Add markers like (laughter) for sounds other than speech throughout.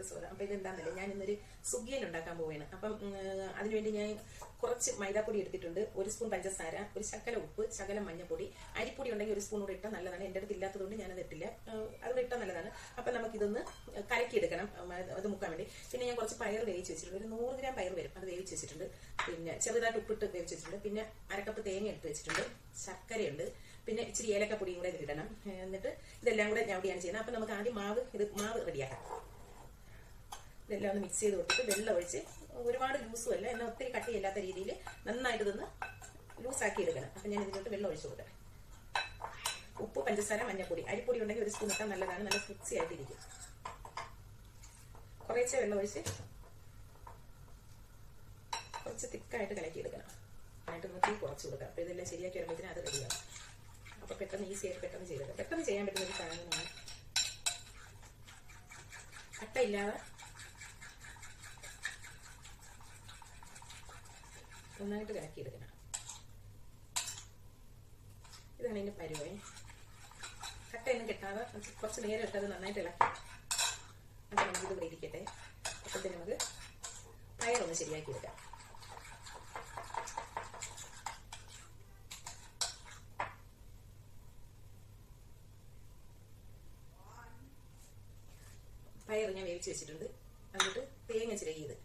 To സോദ അപ്പൊ ഇതെന്താന്നല്ലേ ഞാൻ ഇന്നൊരു സുഗിയൻ ഉണ്ടാക്കാൻ പോവുകയാണ്. അപ്പം അതിനുവേണ്ടി ഞാൻ കുറച്ച് മൈദാപ്പൊടി എടുത്തിട്ടുണ്ട്. ഒരു സ്പൂൺ പഞ്ചസാര ഒരു ശകല ഉപ്പ് ശകലം മഞ്ഞപ്പൊടി അരിപ്പൊടി ഉണ്ടെങ്കിൽ ഒരു സ്പൂൺ കൂടെ ഇട്ടാൽ നല്ലതാണ്. എന്റെ അടുത്ത് ഇല്ലാത്തതുകൊണ്ട് ഞാനത് ഇട്ടില്ല. അതുകൂടെ ഇട്ടാൽ നല്ലതാണ്. അപ്പം നമുക്കിതൊന്ന് കലക്കിയെടുക്കണം. അത് മുക്കാൻ വേണ്ടി. പിന്നെ ഞാൻ കുറച്ച് പയർ വേവിച്ച് വെച്ചിട്ടുണ്ട്. ഒരു നൂറ് ഗ്രാം പയർ വരും. അത് വേവിച്ച് വെച്ചിട്ടുണ്ട്. പിന്നെ ചെറുതായിട്ട് ഉപ്പിട്ട് വേവിച്ച് വെച്ചിട്ടുണ്ട്. പിന്നെ അരക്കപ്പ് തേങ്ങ എടുത്ത് വെച്ചിട്ടുണ്ട്. ശർക്കരയുണ്ട്. പിന്നെ ഇച്ചിരി ഏലക്കപ്പൊടിയും കൂടെ ഇതിലിടണം. എന്നിട്ട് ഇതെല്ലാം കൂടെ ഞാൻ അവിടെയാണ് ചെയ്യുന്നത്. അപ്പം നമുക്ക് ആദ്യം മാവ് ഇത് മാവ് റെഡിയാക്കാം. ഇതെല്ലാം ഒന്ന് മിക്സ് ചെയ്ത് കൊടുത്തിട്ട് വെള്ളം ഒഴിച്ച് ഒരുപാട് ലൂസും അല്ല എന്നാൽ ഒത്തിരി കട്ടിയില്ലാത്ത രീതിയിൽ നന്നായിട്ട് ഇതൊന്ന് ലൂസാക്കി എടുക്കണം. അപ്പം ഞാൻ ഇതിലോട്ട് വെള്ളം ഒഴിച്ച് കൊടുക്കാം. ഉപ്പ് പഞ്ചസാര മഞ്ഞപ്പൊടി അരിപ്പൊടി ഉണ്ടെങ്കിൽ ഒരു സ്പൂൺ ഇട്ടാൽ നല്ലതാണ്. നല്ല ഫിക്സി ആയിട്ടിരിക്കും. കുറേശ്ശെ വെള്ളം ഒഴിച്ച് കുറച്ച് തിക്കായിട്ട് കലക്കി എടുക്കണം. ആയിട്ട് നോക്കി കുറച്ച് കൊടുക്കാം അപ്പോൾ ഇതെല്ലാം ശരിയാക്കി വരുമ്പോഴത്തേനും അത് റെഡിയാവും അപ്പോൾ പെട്ടെന്ന് ഈസി ആയിട്ട് പെട്ടെന്ന് ചെയ്തെടുക്കാം. പെട്ടെന്ന് ചെയ്യാൻ പറ്റുന്ന ഒരു സാധനമാണ്. കട്ടയില്ലാതെ നന്നായിട്ട് കലക്കിയെടുക്കണം ഇതാണ് ഇതിന്റെ പരുവേ കട്ടയൊന്നും കെട്ടാതെ കുറച്ച് നേരം ഇട്ടത് നന്നായിട്ട് ഇളക്കി. അപ്പം നമുക്കിത് ഇവിടെ ഇരിക്കട്ടെ അപ്പോഴത്തേന് നമുക്ക് പയറൊന്ന് ശരിയാക്കി എടുക്കാം. പയർ ഞാൻ വേവിച്ച് വെച്ചിട്ടുണ്ട്. എന്നിട്ട് തേങ്ങ ചിരകിയത്.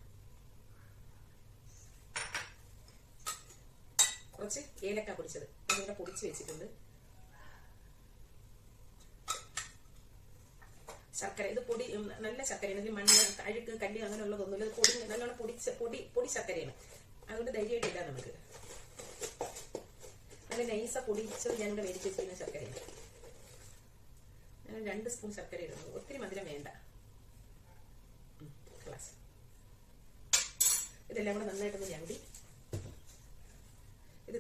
കുറച്ച് ഏലക്ക പൊടിച്ചത്. അതിവിടെ പൊടിച്ച് വെച്ചിട്ടുണ്ട്. ശർക്കര ഇത് പൊടി നല്ല ശർക്കരയാണ്. ഇതിൽ മണ്ണ് അഴുക്ക് കല്ല് അങ്ങനെയുള്ളതൊന്നുമില്ല. പൊടി നല്ലോണം പൊടിച്ച പൊടി പൊടി ശർക്കരയാണ്. അതുകൊണ്ട് ധൈര്യമായിട്ട് ഇല്ല നമുക്ക്. നല്ല നൈസ പൊടിച്ചത് ഞാനിവിടെ മേടിച്ച് വെച്ചിരുന്ന ശർക്കരയാണ്. ഞാൻ രണ്ട് സ്പൂൺ ശർക്കര ഇടുന്നു. ഒത്തിരി മധുരം വേണ്ട. ഇതെല്ലാം കൂടെ നന്നായിട്ടൊന്ന് ഇത്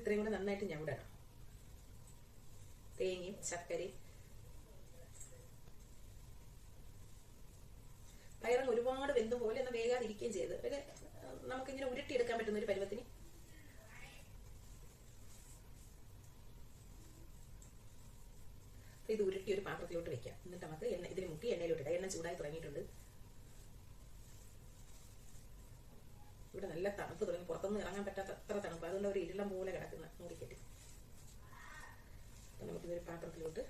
ഇത്രയും കൂടെ നന്നായിട്ട് ഞവിടണം തേങ്ങയും ശർക്കരയും. പയറങ്ങ് ഒരുപാട് വെന്തും പോലെ ഒന്ന് വേഗാതിരിക്കുകയും ചെയ്ത്. ഏഹ്, നമുക്കിങ്ങനെ ഉരുട്ടിയെടുക്കാൻ പറ്റുന്ന ഒരു പരുവത്തിന്. ഇത് ഉരുട്ടി ഒരു പാത്രത്തിലോട്ട് വെക്കാം. എന്നിട്ട് നമുക്ക് എണ്ണ ഇതിന് മുക്കി എണ്ണയിലോട്ട് ഇടാം. എണ്ണ ചൂടായി തുടങ്ങിയിട്ടുണ്ട്. ഇവിടെ നല്ല തണുപ്പ് തുടങ്ങി. പുറത്തൊന്നും ഇറങ്ങാൻ പറ്റാത്ത അത്ര തണുപ്പ്. അതുകൊണ്ട് ഒരു ഇരുളം പോലെ കിടക്കുന്ന മൂടിക്കെട്ടി അപ്പൊ നമുക്കിതൊരു പാത്രത്തിലോട്ട്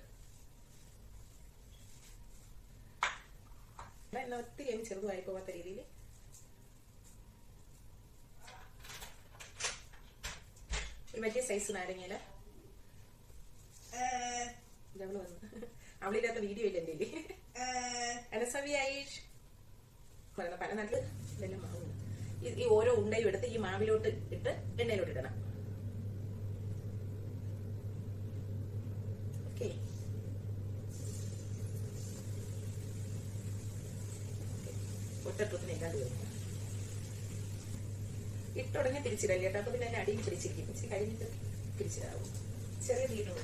എന്നാൽ ഒത്തിരി അങ്ങ് ചെറുതായി പോകാത്ത രീതിയിൽ ഒരു വലിയ സൈസ് നാരങ്ങയില. വന്നു. അവളില്ലാത്ത വീഡിയോ ഇല്ല എന്റെ അനസവി ആയിഷ് പറയുന്ന പല നാട്ടിൽ ഇതെല്ലാം മാവുണ്ട് ഈ- ഓരോ ഉണ്ടയും എടുത്ത് ഈ മാവിലോട്ട് ഇട്ട് എണ്ണയിലോട്ട് ഇടണം. വരും. ഇട്ടുടനെ തിരിച്ചിടല്ലേ കേട്ടോ? അപ്പൊ പിന്നെ അടിയിൽ പിടിച്ചിരിക്കും ഇച്ചിരി കഴിഞ്ഞിട്ട് തിരിച്ചിടാവും ചെറിയ തീരുന്നു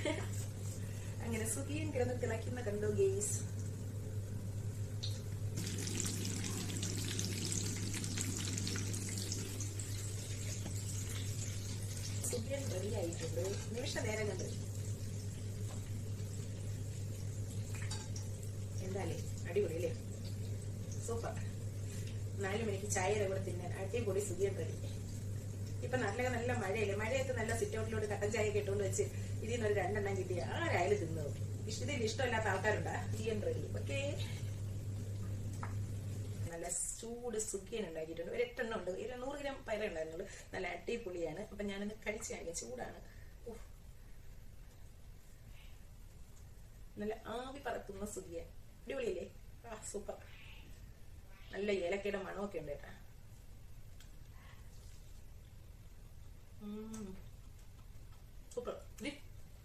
(laughs) അങ്ങനെ സുഖിയും കിടന്ന് തിളയ്ക്കുന്ന കണ്ടു ഗെയ്സ് സുഖിയൻ റെഡി ആയിട്ടുണ്ട്. നിമിഷ നേരം കണ്ട്? എന്താലേ? അടിപൊളി അല്ലേ? സൂപ്പർ. നാല് മണിക്ക് ചായയുടെ കൂടെ തിന്നാൻ. അടിപൊളി സുഖിയൻ റെഡി ഇപ്പൊ നാട്ടിലൊക്കെ നല്ല മഴയല്ലേ? മഴയത്ത് നല്ല സിറ്റ് ഔട്ടിലോട്ട് കട്ടൻ ചായ കെട്ടുകൊണ്ട് വെച്ച് ഇതിൽ നിന്ന് ഒരു രണ്ടെണ്ണം കിട്ടി. ആരായാലും തിന്നു? ഇതിൽ ഇഷ്ടമില്ലാത്ത ആൾക്കാരുണ്ടാ? ഓക്കേ. നല്ല ചൂട് സുഖിയൻ ഉണ്ടാക്കിയിട്ടുണ്ട്. ഒരു എട്ടെണ്ണം ഉണ്ട്. ഒരു നൂറ് ഗ്രാം പയറ ഉണ്ടായിരുന്നുള്ളൂ. നല്ല അടിപൊളിയാണ്. അപ്പൊ ഞാനൊന്ന് കഴിച്ചു ചൂടാണ്. നല്ല ആവി പറക്കുന്ന സുഖിയൻ. അടിപൊളിയല്ലേ? ആ സൂപ്പർ. നല്ല ഏലക്കയുടെ മണമൊക്കെ ഉണ്ട് കേട്ടാ. ഉം. സൂപ്പർ. ദി,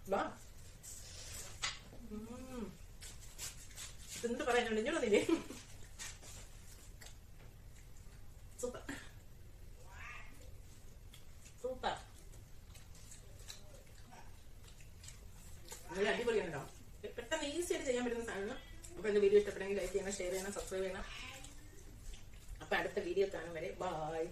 വാ. ഉം. ഇതെന്ത് പറയാനുണ്ട്? ഇഞ്ഞോടൊന്നില്ലേ സൂപ്പർ. സൂപ്പർ. നല്ല അടിപൊളിയുണ്ടോ പെട്ടെന്ന് ഈസി ആയിട്ട് ചെയ്യാൻ പറ്റുന്ന സാധനം അപ്പൊ എന്റെ വീഡിയോ ഇഷ്ടപ്പെട്ടെങ്കിൽ ലൈക്ക് ചെയ്യണം ഷെയർ ചെയ്യണം സബ്സ്ക്രൈബ് ചെയ്യണം. അപ്പൊ അടുത്ത വീഡിയോ കാണും വരെ. ബായ്